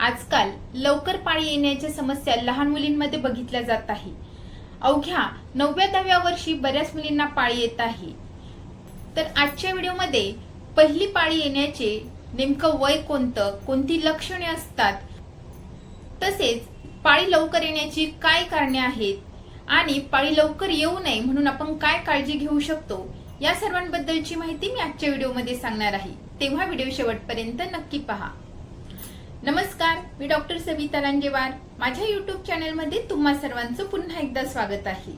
आजकाल लवकर पाळी येण्याच्या समस्या लहान मुलींमध्ये बघितल्या जात आहे. अवघ्या नवव्या दहाव्या वर्षी बऱ्याच मुलींना पाळी येत आहे. तर आजच्या व्हिडिओमध्ये पहिली पाळी येण्याचे नेमकं वय कोणतं कोणती लक्षणे असतात तसेच पाळी लवकर येण्याची काय कारणे आहेत आणि पाळी लवकर येऊ नये म्हणून आपण काय काळजी घेऊ शकतो या सर्वांबद्दलची माहिती मी आजच्या व्हिडिओमध्ये सांगणार आहे. तेव्हा व्हिडिओ शेवटपर्यंत नक्की पहा. नमस्कार मी डॉक्टर सविता रांगेवार. माझ्या युट्यूब चॅनेलमध्ये तुम्हा सर्वांचं पुन्हा एकदा स्वागत आहे.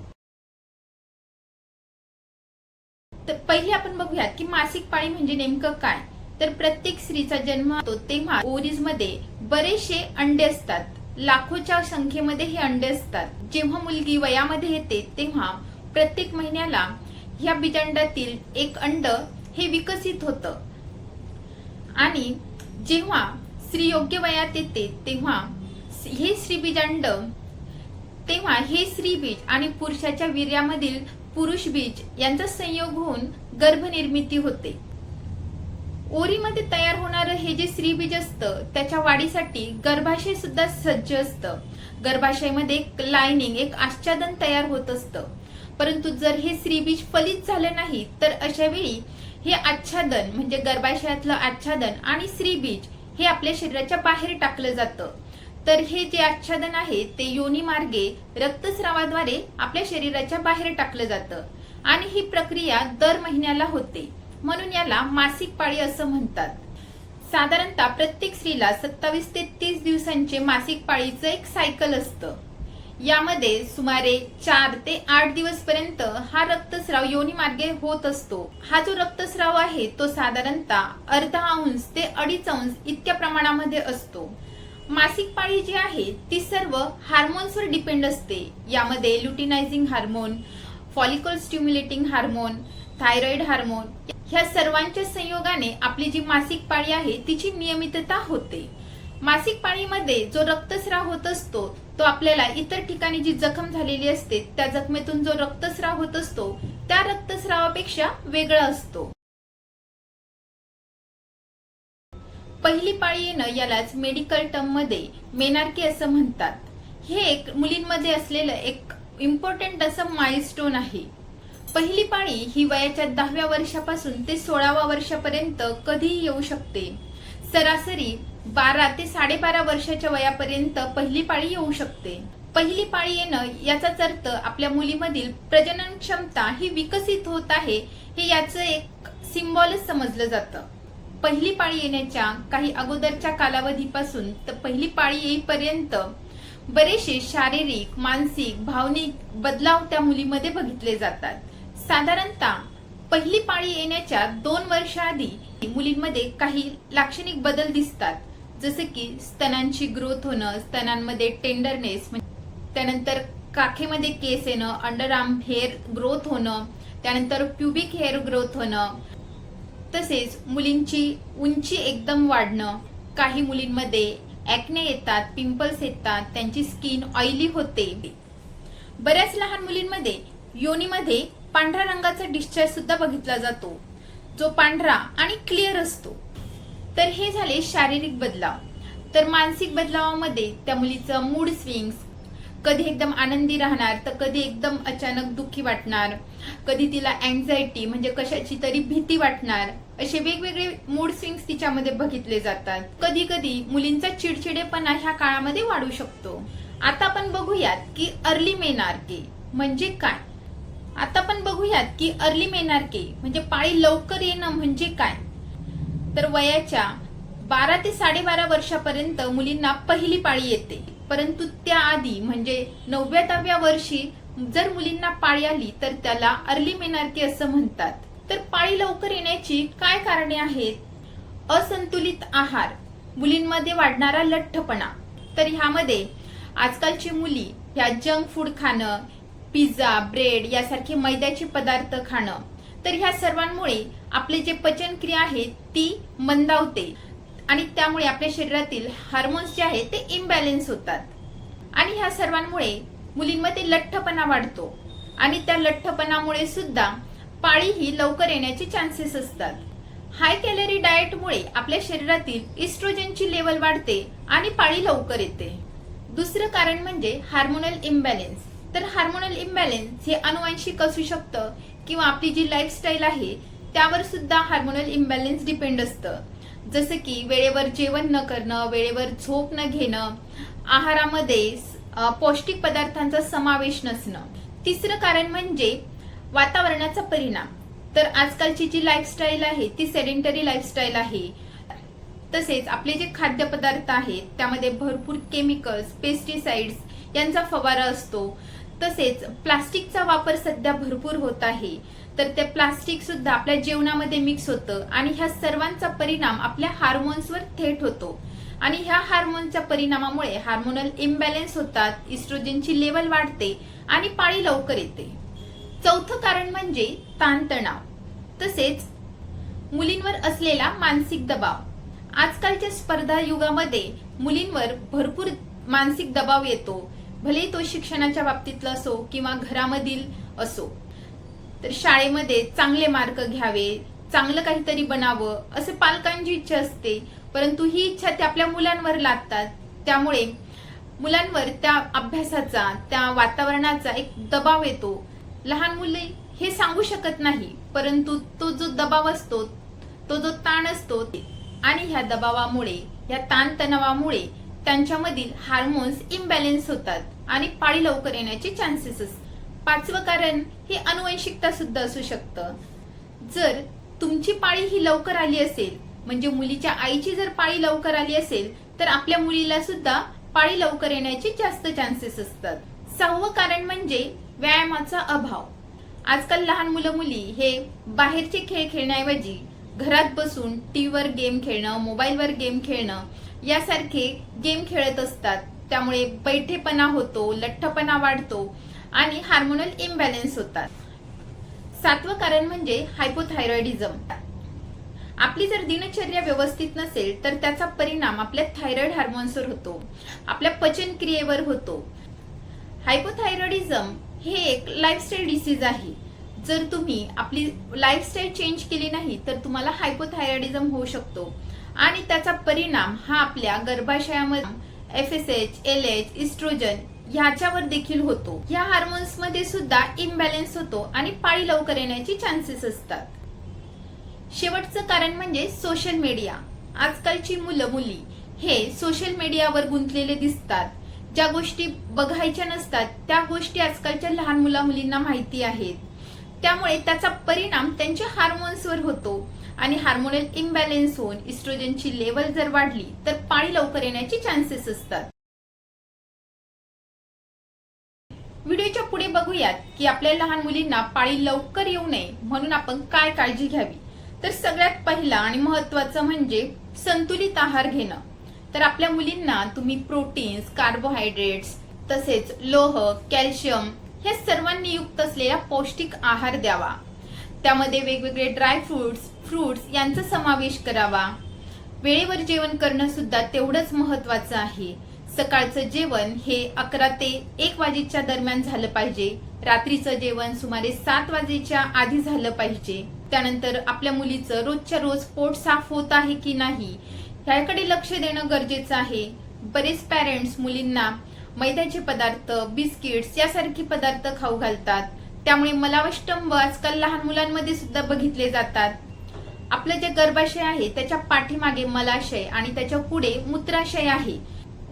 तर पहिले आपण बघूयात की मासिक पाळी म्हणजे नेमकं काय? तर प्रत्येक स्त्रीचा जन्म होतो तेव्हा ओरीजमध्ये बरेचसे अंडे असतात. लाखोच्या संख्येमध्ये हे अंडे असतात. जेव्हा मुलगी वयामध्ये येते तेव्हा प्रत्येक महिन्याला ह्या बीजांडातील एक अंड हे विकसित होतं. आणि जेव्हा स्त्री योग्य वयात येते तेव्हा हे श्रीबीजांड तेव्हा हे स्त्रीबीज आणि पुरुषाच्या वीर्यामधील पुरुष बीज यांचा संयोग होऊन गर्भनिर्मिती होते. ओरीमध्ये तयार होणारं हे जे स्त्रीबीज असतं त्याच्या वाढीसाठी गर्भाशय सुद्धा सज्ज असतं. गर्भाशयामध्ये एक लायनिंग एक आच्छादन तयार होत असतं. परंतु जर हे स्त्रीबीज फलित झालं नाही तर अशा वेळी हे आच्छादन म्हणजे गर्भाशयातलं आच्छादन आणि स्त्रीबीज हे आपल्या शरीराच्या बाहेर टाकलं जातं. तर हे जे आच्छादन आहे ते योनी मार्गे रक्तस्रावाद्वारे आपल्या शरीराच्या बाहेर टाकलं जातं. आणि ही प्रक्रिया दर महिन्याला होते. म्हणून याला मासिक पाळी असं म्हणतात. साधारणतः प्रत्येक स्त्रीला सत्तावीस ते तीस दिवसांचे मासिक पाळीचं एक सायकल असतं. यामध्ये सुमारे चार ते आठ दिवस पर्यंत हा रक्तस्राव योनी मार्गे होत असतो. हा जो रक्तस्राव आहे तो साधारणतः अर्धा अंश ते अडीच अंश इतक्या प्रमाणामध्ये असतो. मासिक पाळी जी आहे ती सर्व हार्मोन्सवर डिपेंड असते. यामध्ये luteinizing hormone follicle stimulating hormone thyroid hormone ह्या सर्वांच्या संयोगाने आपली जी मासिक पाळी आहे तिची नियमितता होते. मासिक पाळीमध्ये जो रक्तस्राव होत असतो तो आपल्याला इतर ठिकाणी जी जखम झालेली असते त्या जखमेतून जो रक्तस्राव होत असतो त्या रक्तस्रावापेक्षा वेगळा असतो. पहिली पाळी येणं यालाच मेडिकल टर्ममध्ये मेनार्की असं म्हणतात. हे एक मुलींमध्ये असलेलं एक इम्पॉर्टंट असं माइलस्टोन आहे. पहिली पाळी ही वयाच्या दहाव्या वर्षापासून ते सोळाव्या वर्षापर्यंत कधीही येऊ शकते. सरासरी बारा ते साडेबारा वर्षाच्या वयापर्यंत पहिली पाळी येऊ शकते. पहिली पाळी येणं याचाच अर्थ आपल्या मुलीमधील प्रजनन क्षमता ही विकसित होत आहे हे याचं एक सिम्बॉलच समजलं जातं. पहिली पाळी येण्याच्या काही अगोदरच्या कालावधीपासून तर पहिली पाळी येईपर्यंत बरेचसे शारीरिक मानसिक भावनिक बदलाव त्या मुलीमध्ये बघितले जातात. साधारणतः पहिली पाळी येण्याच्या दोन वर्षाआधी मुलींमध्ये काही लाक्षणिक बदल दिसतात. जसे की स्तनांची ग्रोथ होणं स्तनांमध्ये टेंडरनेस त्यानंतर काखेमध्ये केस येणं अंडरआर्म हेअर ग्रोथ होणं त्यानंतर प्युबिक हेअर ग्रोथ होणं. तसेच मुलींची उंची एकदम वाढणं. काही मुलींमध्ये ॲक्ने येतात पिंपल्स येतात त्यांची स्किन ऑइली होते. बऱ्याच लहान मुलींमध्ये योनीमध्ये पांढऱ्या रंगाचा डिस्चार्ज सुद्धा बघितला जातो. जो पांढरा आणि क्लिअर असतो. तर हे झाले शारीरिक बदलाव. तर मानसिक बदलावामध्ये त्या मुलीचं मूड स्विंग्स कधी एकदम आनंदी राहणार तर कधी एकदम अचानक दुःखी वाटणार. कधी तिला अँझायटी म्हणजे कशाची तरी भीती वाटणार. असे वेगवेगळे मूड स्विंग्स तिच्यामध्ये बघितले जातात. कधी कधी मुलींचा चिडचिडेपणा ह्या काळामध्ये वाढू शकतो. आता आपण बघूयात की अर्ली मेनार्के म्हणजे काय? आता पण बघूयात की अर्ली मेनार्के म्हणजे पाळी लवकर येणं म्हणजे काय? तर वयाच्या बारा ते साडेबारा वर्षापर्यंत मुलींना पहिली पाळी येते. परंतु त्याआधी म्हणजे नवव्या वर्षी जर मुलींना पाळी आली तर त्याला अर्ली मेनार्के असं म्हणतात. तर पाळी लवकर येण्याची काय कारणे आहेत? असंतुलित आहार मुलींमध्ये वाढणारा लठ्ठपणा. तर ह्यामध्ये आजकालची मुली ह्या जंक फूड खाणं पिझ्झा ब्रेड यासारखे मैद्याचे पदार्थ खाणं. तर ह्या सर्वांमुळे आपले जे पचनक्रिया आहे ती मंदावते. आणि त्यामुळे आपल्या शरीरातील हार्मोन्स जे आहेत ते इम्बॅलेन्स होतात. आणि ह्या सर्वांमुळे मुलींमध्ये लठ्ठपणा वाढतो. आणि त्या लठ्ठपणामुळे सुद्धा पाळी ही लवकर येण्याचे चान्सेस असतात. हाय कॅलरी डाएटमुळे आपल्या शरीरातील इस्ट्रोजनची लेवल वाढते आणि पाळी लवकर येते. दुसरं कारण म्हणजे हार्मोनल इम्बॅलेन्स तर हार्मोनल इम्बॅलेन्स हे अनुवांशिक असू शकतं किंवा आपली जी लाईफस्टाईल आहे त्यावर सुद्धा हार्मोनल इम्बॅलेन्स डिपेंड असतं. जसं की वेळेवर जेवण न करणं वेळेवर झोप न घेणं आहारामध्ये पौष्टिक पदार्थांचा समावेश नसणं. तिसरं कारण म्हणजे वातावरणाचा परिणाम. तर आजकालची जी लाईफस्टाईल आहे ती सेडेंटरी लाईफस्टाईल आहे. तसेच आपले जे खाद्यपदार्थ आहेत त्यामध्ये भरपूर केमिकल्स पेस्टिसाइड्स यांचा फवारा असतो. तसेच प्लास्टिकचा वापर सध्या भरपूर होत आहे. तर ते प्लास्टिक सुद्धा आपल्या जेवणामध्ये मिक्स होतं आणि ह्या सर्वांचा परिणाम आपल्या हार्मोन्सवर थेट होतो. आणि ह्या हार्मोनच्या परिणामामुळे हार्मोनल इम्बॅलेन्स होतात इस्ट्रोजनची लेवल वाढते आणि पाळी लवकर येते. चौथं कारण म्हणजे ताणतणाव. तसेच मुलींवर असलेला मानसिक दबाव. आजकालच्या स्पर्धा युगामध्ये मुलींवर भरपूर मानसिक दबाव येतो. भले तो शिक्षणाच्या बाबतीतला असो किंवा घरामधील असो तर शाळेमध्ये चांगले मार्क घ्यावे चांगलं काहीतरी बनावं असं पालकांची इच्छा असते. परंतु ही इच्छा ते आपल्या मुलांवर लादतात. त्यामुळे मुलांवर त्या अभ्यासाचा त्या वातावरणाचा एक दबाव येतो. लहान मुले हे सांगू शकत नाही परंतु तो जो दबाव असतो तो जो ताण असतो आणि ह्या दबावामुळे या ताणतणावामुळे त्यांच्यामधील हार्मोन्स इम्बॅलेन्स होतात आणि पाळी लवकर येण्याचे चान्सेस असतात पाचवं कारण हे अनुवंशिकता सुद्धा असू शकतं. जर तुमची पाळी ही लवकर आली असेल म्हणजे मुलीच्या आईची जर पाळी लवकर आली असेल तर आपल्या मुलीला सुद्धा पाळी लवकर येण्याचे जास्त चान्सेस असतात. सहावं कारण म्हणजे व्यायामाचा अभाव. आजकाल लहान मुलं मुली हे बाहेरचे खेळ खेळण्याऐवजी घरात बसून टीव्हीवर गेम खेळणं मोबाईलवर गेम खेळणं यासारखे गेम खेळत असतात. त्यामुळे बैठेपणा होतो लठ्ठपणा वाढतो आणि हार्मोनल इम्बॅलेन्स होतात. सातवं कारण म्हणजे हायपोथायरॉइडिझम आपली जर दिनचर्या व्यवस्थित नसेल तर त्याचा परिणाम आपल्या थायरॉइड हार्मोन्सवर होतो. आपल्या पचनक्रियेवर होतो. हायपोथायरॉइडिझम हे एक लाईफस्टाईल डिसीज आहे. जर तुम्ही आपली लाईफस्टाईल चेंज केली नाही तर तुम्हाला हायपोथायरॉइडिझम होऊ शकतो. आणि त्याचा परिणाम हा आपल्या गर्भाशयामध्ये F S H L H estrogen ह्याच्यावर देखील होतो. ह्या हार्मोन्समध्ये सुद्धा इम्बॅलेन्स होतो आणि पाळी लवकर येण्याची चान्सेस असतात. शेवटचं कारण म्हणजे सोशल मीडिया आजकालची मुलं मुली हे सोशल मीडियावर गुंतलेले दिसतात. ज्या गोष्टी बघायच्या नसतात त्या गोष्टी आजकालच्या लहान मुला मुलींना माहिती आहेत. त्यामुळे त्याचा परिणाम त्यांच्या हार्मोन्सवर होतो. आणि हार्मोनल इम्बॅलेन्स होऊन इस्ट्रोजनची लेवल जर वाढली तर पाळी लवकर येण्याची चान्सेस असतात. व्हिडिओच्या पुढे बघूयात की आपल्या लहान मुलींना पाळी लवकर येऊ नये म्हणून आपण काय काळजी घ्यावी? तर सगळ्यात पहिला आणि महत्वाचं म्हणजे संतुलित आहार घेणं. तर आपल्या मुलींना तुम्ही प्रोटीन्स कार्बोहायड्रेट्स तसेच लोह कॅल्शियम हे सर्वांनी युक्त असलेला पौष्टिक आहार द्यावा. त्यामध्ये वेगवेगळे ड्रायफ्रुट्स फ्रुट्स यांचा समावेश करावा. वेळेवर जेवण करणं सुद्धा तेवढंच महत्वाचं आहे. सकाळचं जेवण हे अकरा ते एक वाजेच्या दरम्यान झालं पाहिजे. रात्रीचं जेवण सुमारे सात वाजेच्या आधी झालं पाहिजे. त्यानंतर आपल्या मुलीचं रोजच्या रोज पोट साफ होत आहे की नाही ह्याकडे लक्ष देणं गरजेचं आहे. बरेच पॅरेंट्स मुलींना मैद्याचे पदार्थ बिस्किट्स यासारखे पदार्थ खाऊ घालतात. त्यामुळे मलावष्टंब आजकाल लहान मुलांमध्ये सुद्धा बघितले जातात. आपलं जे गर्भाशय आहे त्याच्या पाठीमागे मलाशय आणि त्याच्या पुढे मूत्राशय आहे.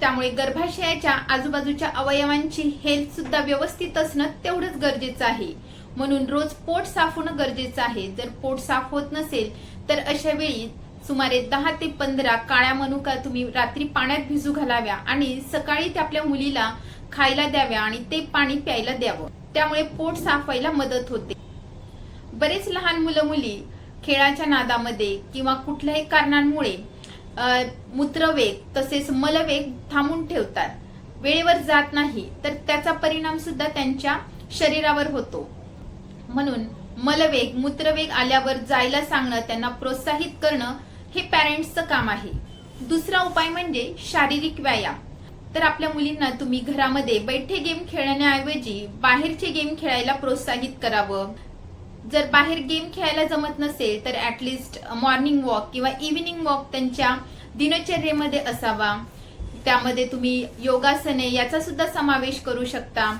त्यामुळे गर्भाशयाच्या आजूबाजूच्या अवयवांची हेल्थ सुद्धा व्यवस्थित असणं तेवढंच गरजेचं आहे. म्हणून रोज पोट साफ होणं गरजेचं आहे. जर पोट साफ होत नसेल तर अशा वेळी सुमारे दहा ते पंधरा काळ्या मनुका तुम्ही रात्री पाण्यात भिजू घालाव्या आणि सकाळी ते आपल्या मुलीला खायला द्याव्या आणि ते पाणी प्यायला द्यावं. त्यामुळे पोट साफ व्हायला मदत होते. बरेच लहान मुलं मुली खेळाच्या नादामध्ये किंवा कुठल्याही कारणांमुळे मूत्रवेग तसेच मलवेग थांबून ठेवतात. वेळेवर जात नाही तर त्याचा परिणाम सुद्धा त्यांच्या शरीरावर होतो. म्हणून मलवेग मूत्रवेग आल्यावर जायला सांगणं त्यांना प्रोत्साहित करणं हे पॅरेंट्सचं काम आहे. दुसरा उपाय म्हणजे शारीरिक व्यायाम. तर आपल्या मुलींना तुम्ही घरामध्ये बैठे गेम खेळण्याऐवजी बाहेरचे गेम खेळायला प्रोत्साहित करावं. जर बाहेर गेम खेळायला जमत नसेल तर ऍटलीस्ट मॉर्निंग वॉक किंवा इव्हिनिंग वॉक त्यांच्या दिनचर्येमध्ये असावा. त्यामध्ये तुम्ही योगासने याचा सुद्धा समावेश करू शकता.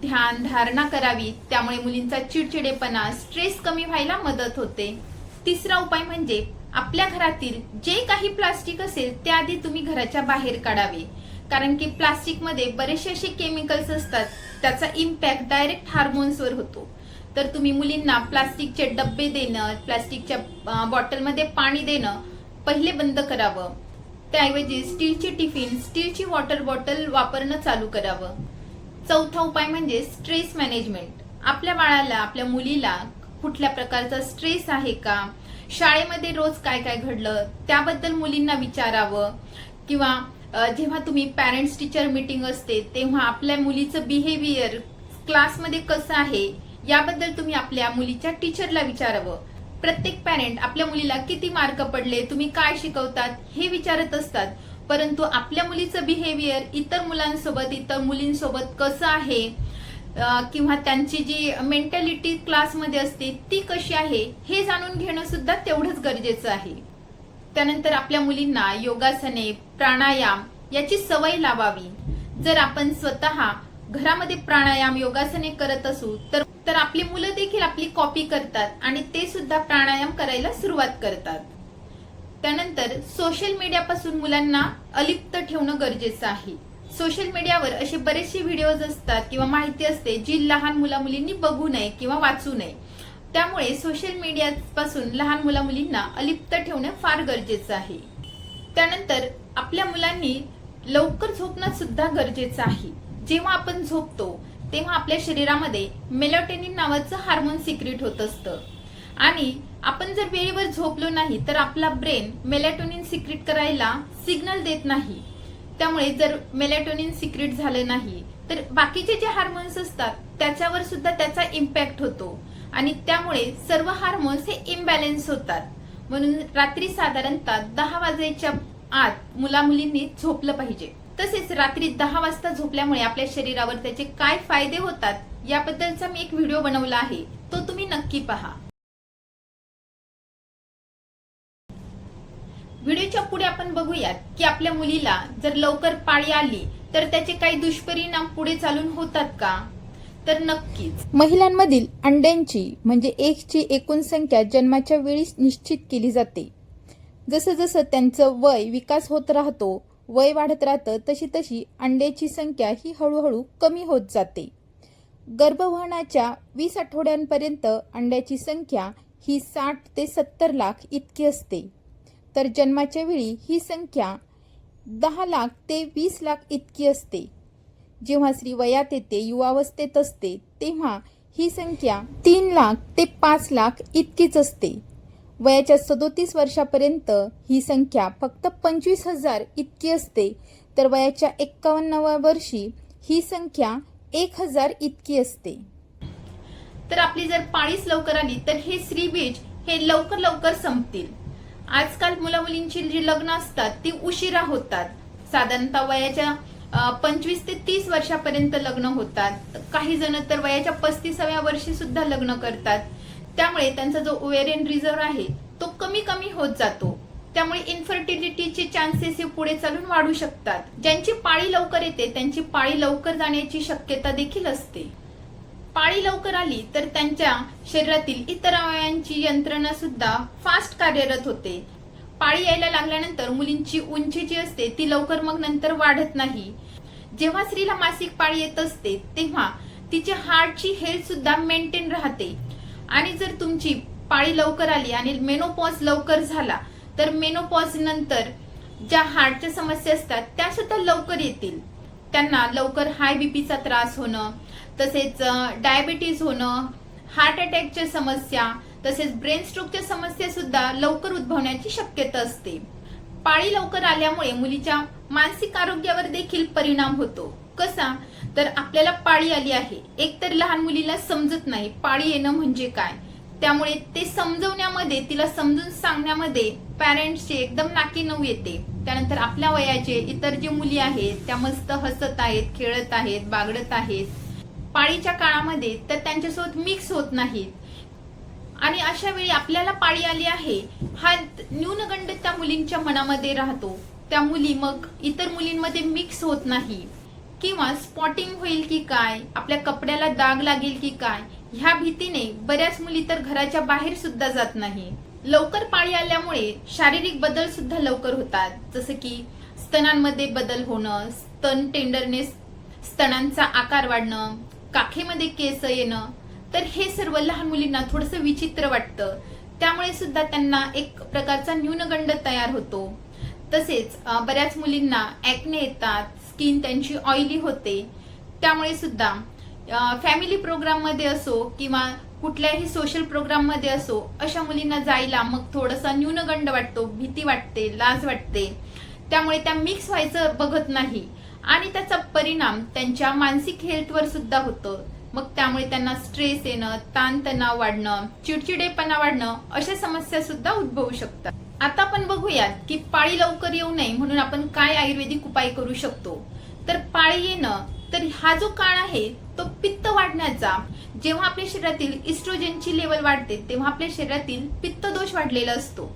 ध्यान धारणा करावी. त्यामुळे मुलींचा चिडचिडेपणा स्ट्रेस कमी व्हायला मदत होते. तिसरा उपाय म्हणजे आपल्या घरातील जे काही प्लास्टिक असेल ते आधी तुम्ही घराच्या बाहेर काढावे. कारण की प्लास्टिकमध्ये बरेचसे असे केमिकल्स असतात त्याचा इम्पॅक्ट डायरेक्ट हार्मोन्सवर होतो. तर तुम्ही मुलींना प्लास्टिकचे डब्बे देणं प्लास्टिकच्या बॉटलमध्ये पाणी देणं पहिले बंद करावं. त्याऐवजी स्टीलची टिफिन स्टीलची वॉटर बॉटल वापरणं चालू करावं. चौथा उपाय म्हणजे स्ट्रेस मॅनेजमेंट. आपल्या बाळाला आपल्या मुलीला कुठल्या प्रकारचा स्ट्रेस आहे का? शाळेमध्ये रोज काय काय घडलं? त्याबद्दल मुलींना विचारावं. किंवा जेव्हा तुम्ही पॅरेंट्स टीचर मीटिंग असते तेव्हा आपल्या मुलीचं बिहेवियर क्लासमध्ये कसं आहे? याबद्दल तुम्ही आपल्या मुलीच्या टीचरला विचारावं. प्रत्येक पॅरेंट आपल्या मुलीला किती मार्क पडले तुम्ही काय शिकवतात हे विचारत असतात. परंतु आपल्या मुलीचं बिहेवियर इतर मुलांसोबत इतर मुलींसोबत कसं आहे किंवा त्यांची जी मेंटॅलिटी क्लासमध्ये असते ती कशी आहे हे जाणून घेणं सुद्धा तेवढंच गरजेचं आहे. त्यानंतर आपल्या मुलींना योगासने प्राणायाम याची सवय लावावी. जर आपण स्वतः घरामध्ये प्राणायाम योगासने करत असू तर तर आपली मुलं देखील आपली कॉपी करतात आणि ते सुद्धा प्राणायाम करायला सुरुवात करतात. त्यानंतर सोशल मीडियापासून मुलांना अलिप्त ठेवणं गरजेचं आहे. सोशल मीडियावर असे बरेचसे व्हिडिओज असतात किंवा माहिती असते जी लहान मुला मुलींनी बघू नये किंवा वाचू नये. त्यामुळे सोशल मीडियापासून लहान मुला मुलींना अलिप्त ठेवणं फार गरजेचं आहे. त्यानंतर आपल्या मुलांनी लवकर झोपणं सुद्धा गरजेचं आहे. जेव्हा आपण झोपतो तेव्हा आपल्या शरीरामध्ये मेलोटेनिन नावाचं हार्मोन सिक्रेट होत असतं. आणि आपण जर वेळेवर झोपलो नाही तर आपला ब्रेन मेलॅटोनिन सिक्रेट करायला सिग्नल देत नाही. त्यामुळे जर मेलॅटोनिन सिक्रेट झालं नाही तर बाकीचे जे हार्मोन्स असतात त्याच्यावर सुद्धा त्याचा इम्पॅक्ट होतो. आणि त्यामुळे सर्व हार्मोन्स हे इम्बॅलेन्स होतात. म्हणून रात्री साधारणतः दहा वाजायच्या आत मुलामुलींनी झोपलं पाहिजे. तसेच रात्री दहा वाजता झोपल्यामुळे आपल्या शरीरावर त्याचे काय फायदे होतात याबद्दलचा मी एक व्हिडिओ बनवला आहे. तो तुम्ही नक्की पहा. व्हिडिओच्या पुढे आपण बघूयात की आपल्या मुलीला जर लवकर पाळी आली तर त्याचे काही दुष्परिणाम पुढे चालून होतात का? तर नक्कीच. महिलांमधील अंड्यांची म्हणजे एकची एकूण संख्या जन्माच्या वेळी निश्चित केली जाते. जसं जसं त्यांचं वय विकास होत राहतो वय वाढत राहतं तशी तशी अंड्याची संख्या ही हळूहळू कमी होत जाते. गर्भवहनाच्या वीस आठवड्यांपर्यंत अंड्याची संख्या ही साठ ते सत्तर लाख इतकी असते. तर जन्माच्या वेळी ही संख्या दहा लाख ते वीस लाख इतकी असते. जेव्हा स्त्री वयात येते युवावस्थेत असते तेव्हा ही संख्या तीन लाख ते पाच लाख इतकीच असते. वयाच्या सदोतीस वर्षापर्यंत ही संख्या फक्त पंचवीस हजार इतकी असते. तर वयाच्या एक्कावन्नाव्या वर्षी ही संख्या एक हजार इतकी असते. तर आपली जर पाळीच लवकर आली तर हे श्रीबीज हे लवकर लवकर संपतील. आजकाल मुला मुलींची जी लग्न असतात ती उशिरा होतात. साधारणतः वयाच्या पंचवीस ते तीस वर्षापर्यंत लग्न होतात. काही जण तर वयाच्या पस्तीसाव्या वर्षी सुद्धा लग्न करतात. त्यामुळे त्यांचा जो ओवेरियन रिझर्व आहे तो कमी कमी होत जातो. त्यामुळे इन्फर्टिलिटीचे चान्सेस हे पुढे चालून वाढू शकतात. ज्यांची पाळी लवकर येते त्यांची पाळी लवकर जाण्याची शक्यता देखील असते. पाळी लवकर आली तर त्यांच्या शरीरातील इतर अवयवांची यंत्रणा सुद्धा फास्ट कार्यरत होते. पाळी यायला लागल्यानंतर मुलींची उंची जी असते ती लवकर मग नंतर वाढत नाही. जेव्हा स्त्रीला मासिक पाळी येत असते तेव्हा तिचे हार्टची हेल्थ सुद्धा मेंटेन राहते. आणि जर तुमची पाळी लवकर आली आणि मेनोपॉज लवकर झाला तर मेनोपॉज नंतर ज्या हार्टच्या समस्या असतात त्या सुद्धा लवकर येतील. त्यांना लवकर हाय बीपीचा त्रास होणं तसेच डायबिटीज होणं हार्ट अटॅकच्या समस्या तसेच ब्रेन स्ट्रोकच्या समस्या सुद्धा लवकर उद्भवण्याची शक्यता असते. पाळी लवकर आल्यामुळे मुलीच्या मानसिक आरोग्यावर देखील परिणाम होतो. कसा? तर आपल्याला पाळी आली आहे. एक तर लहान मुलीला समजत नाही पाळी येणं म्हणजे काय? त्यामुळे ते समजवण्यामध्ये तिला समजून सांगण्यामध्ये पॅरेंट्सचे एकदम नाकी नऊ येते. त्यानंतर आपल्या वयाचे इतर जे मुली आहेत त्या मस्त हसत आहेत खेळत आहेत बागडत आहेत. पाळीच्या काळामध्ये तर त्यांच्यासोबत मिक्स होत नाहीत. आणि अशा वेळी आपल्याला पाळी आली आहे हा न्यूनगंड त्या मुलींच्या मनामध्ये राहतो. त्या मुली मग इतर मुलींमध्ये मिक्स होत नाही. किंवा स्पॉटिंग होईल की काय आपल्या कपड्याला दाग लागेल की काय ह्या भीतीने बऱ्याच मुली तर घराच्या बाहेर सुद्धा जात नाही. लवकर पाळी आल्यामुळे शारीरिक बदल सुद्धा लवकर होतात. जसं की स्तनांमध्ये बदल होणं स्तन टेंडरनेस स्तनांचा आकार वाढणं काखेमध्ये केस येणं तर हे सर्व लहान मुलींना थोडस विचित्र वाटतं. त्यामुळे सुद्धा त्यांना एक प्रकारचा न्यूनगंड तयार होतो. तसेच बऱ्याच मुलींना ऍक्ने येतात स्किन त्यांची ऑइली होते. त्यामुळे सुद्धा फॅमिली प्रोग्राममध्ये असो किंवा कुठल्याही सोशल प्रोग्राममध्ये असो अशा मुलींना जायला मग थोडासा न्यूनगंड वाटतो भीती वाटते लाज वाटते. त्यामुळे त्या मिक्स व्हायचं बघत नाही. आणि त्याचा परिणाम त्यांच्या मानसिक हेल्थवर सुद्धा होतो. मग त्यामुळे त्यांना स्ट्रेस येणं ताणतणाव वाढणं चिडचिडेपणा वाढणं अशा समस्या सुद्धा उद्भवू शकतात. आता आपण बघूयात की पाळी लवकर येऊ नये म्हणून आपण काय आयुर्वेदिक उपाय करू शकतो. तर पाळी येणं तर हा जो काळ आहे तो पित्त वाढण्याचा. जेव्हा आपल्या शरीरातील इस्ट्रोजनची लेवल वाढते तेव्हा आपल्या शरीरातील पित्त दोष वाढलेला असतो.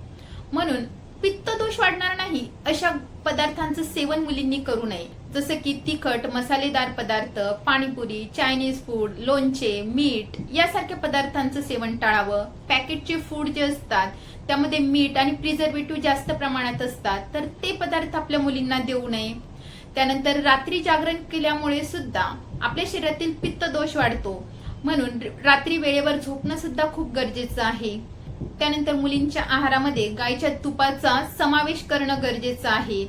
म्हणून पित्त दोष वाढणार नाही अशा पदार्थांचं सेवन मुलींनी करू नये. जसं की तिखट मसालेदार पदार्थ पाणीपुरी चायनीज फूड लोणचे मीठ यासारख्या पदार्थांचं सेवन टाळावं. पॅकेटचे फूड जे असतात त्यामध्ये मीठ आणि प्रिझर्वेटिव्ह जास्त प्रमाणात असतात तर ते पदार्थ आपल्या मुलींना देऊ नये. त्यानंतर रात्री जागरण केल्यामुळे सुद्धा आपल्या शरीरातील पित्त दोष वाढतो. म्हणून रात्री वेळेवर झोपणं सुद्धा खूप गरजेचं आहे. त्यानंतर मुलींच्या आहारामध्ये गायच्या तुपाचा समावेश करणं गरजेचं आहे.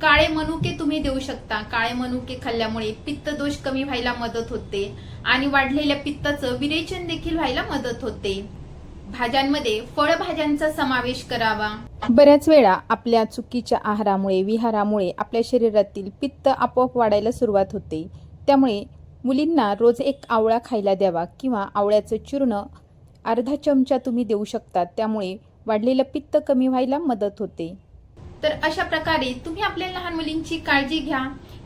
काळे मनुके तुम्ही देऊ शकता. काळे मनुके खाल्ल्यामुळे पित्त दोष कमी व्हायला मदत होते आणि वाढलेल्या पित्ताचं विरेचन देखील व्हायला मदत होते. भाज्यांमध्ये फळभाज्यांचा समावेश करावा. बऱ्याच वेळा आपल्या चुकीच्या आहारामुळे विहारामुळे आपल्या शरीरातील पित्त आपोआप वाढायला सुरुवात होते. त्यामुळे मुलींना रोज एक आवळा खायला द्यावा किंवा आवळ्याचं चूर्ण अर्धा चमचा तुम्ही देऊ शकता. त्यामुळे वाढलेलं पित्त कमी व्हायला मदत होते. तर अशा प्रकारे तुम्ही आपल्या लहान मुलींची काळजी घ्या.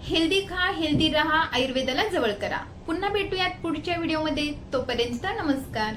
हेल्दी खा हेल्दी राहा आयुर्वेदाला जवळ करा. पुन्हा भेटूयात पुढच्या व्हिडिओमध्ये तोपर्यंत नमस्कार.